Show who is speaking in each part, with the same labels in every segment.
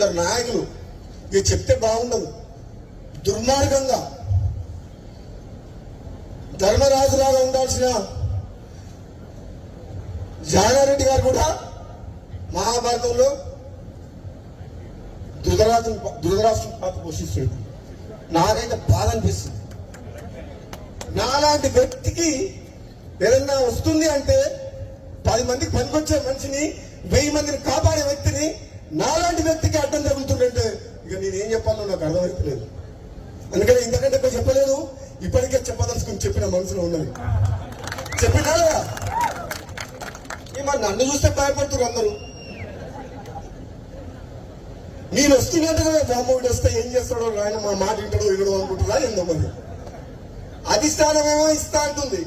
Speaker 1: కొందరు నాయకులు ఇది చెప్తే బాగుండదు. దుర్మార్గంగా ధర్మరాజులాగా ఉండాల్సిన జానారెడ్డి గారు కూడా మహాభారతంలో ధృతరాజు ధృతరాష్ట్ర పాత్ర పోషిస్తుంది నాకైతే బాధ అనిపిస్తుంది. నాలాంటి వ్యక్తికి ఏదన్నా వస్తుంది అంటే పది మందికి పనికొచ్చే మనిషిని వెయ్యి మందిని కాపాడే వ్యక్తిని నాలాంటి వ్యక్తికి అడ్డం తగులుతుందంటే ఇక నేనేం చెప్పాలో నాకు అర్థమవుతలేదు అందుకని ఇంతకంటే ఎక్కువ చెప్పలేదు. ఇప్పటికే చెప్పదలుచుకుని చెప్పిన మనసులో ఉన్నది. చెప్పినా మరి నన్ను చూస్తే భయపడుతున్నారు అందరూ. నేను వస్తున్నట్టుగా రామ్మోహుడు వస్తే ఏం చేస్తాడో ఆయన మా మాట వింటాడో వినడో అనుకుంటున్నా ఏందో మరి. అధిష్టానమేమో ఇస్తా అంటుంది.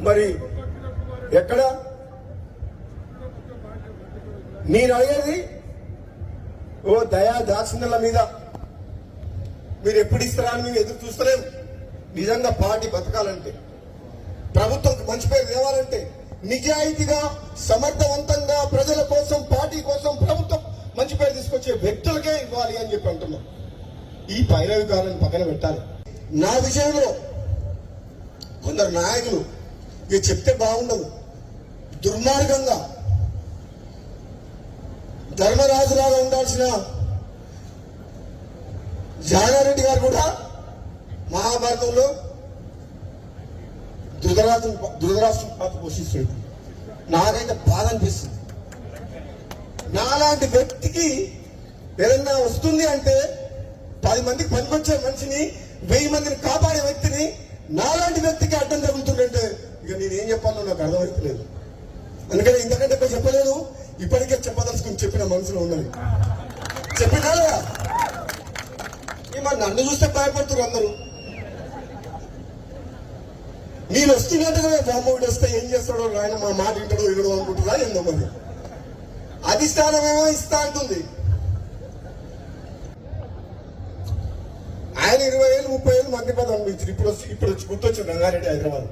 Speaker 1: మరి ఎక్కడ? నేను అడిగేది? ఓ దయా దాక్షిణ్యాల మీద. మీరు ఎప్పుడు ఇస్తారా అని మేము ఎదురు చూస్తలేము నిజంగా పార్టీ బతకాలంటే ప్రభుత్వం మంచి పేరు తేవాలంటే నిజాయితీగా సమర్థవంతంగా ప్రజల కోసం పార్టీ కోసం ప్రభుత్వం మంచి పేరు తీసుకొచ్చే వ్యక్తులకే ఇవ్వాలి అని చెప్పి అంటున్నాం. ఈ పైరవికారాన్ని పక్కన పెట్టాలి. నా విషయంలో కొందరు నాయకులు ఇది చెప్తే బాగుండదు దుర్మార్గంగా ధర్మరాజులాగా ఉండాల్సిన జానారెడ్డి గారు కూడా మహాభారతంలో ధృతరాజు ధృతరాష్ట్ర పాత్ర పోషిస్తుంది నాకైతే బాధ అనిపిస్తుంది. నాలాంటి వ్యక్తికి ఏదన్నా వస్తుంది అంటే పది మందికి పనికొచ్చే మనిషిని వెయ్యి మందిని కాపాడే వ్యక్తిని నాలాంటి వ్యక్తికి అడ్డం తగులుతుందంటే చెప్పాలో నాకు అర్థమవుతలేదు అందుకని ఇంతకంటే ఎక్కువ చెప్పలేదు. ఇప్పటికే చెప్పదలుచుకుని చెప్పిన మనసులో ఉన్నది. చెప్పినా ఈ మరి నన్ను చూస్తే భయపడుతున్నారు అందరూ. నేను వస్తున్నట్టుగా రామ్మోహుడు వస్తే ఏం చేస్తాడో ఆయన మా మాట వింటాడో వినడో అనుకుంటున్నా ఏందో మరి? అధిష్టానమేమో ఇస్తా అంటుంది. ఆయన ఇరవై ఏళ్ళు ముప్పై ఏళ్ళు మంది పదం అనిపించారు ఇప్పుడు వచ్చి ఇప్పుడు వచ్చి గుర్తొచ్చింది రంగారెడ్డి హైదరాబాద్.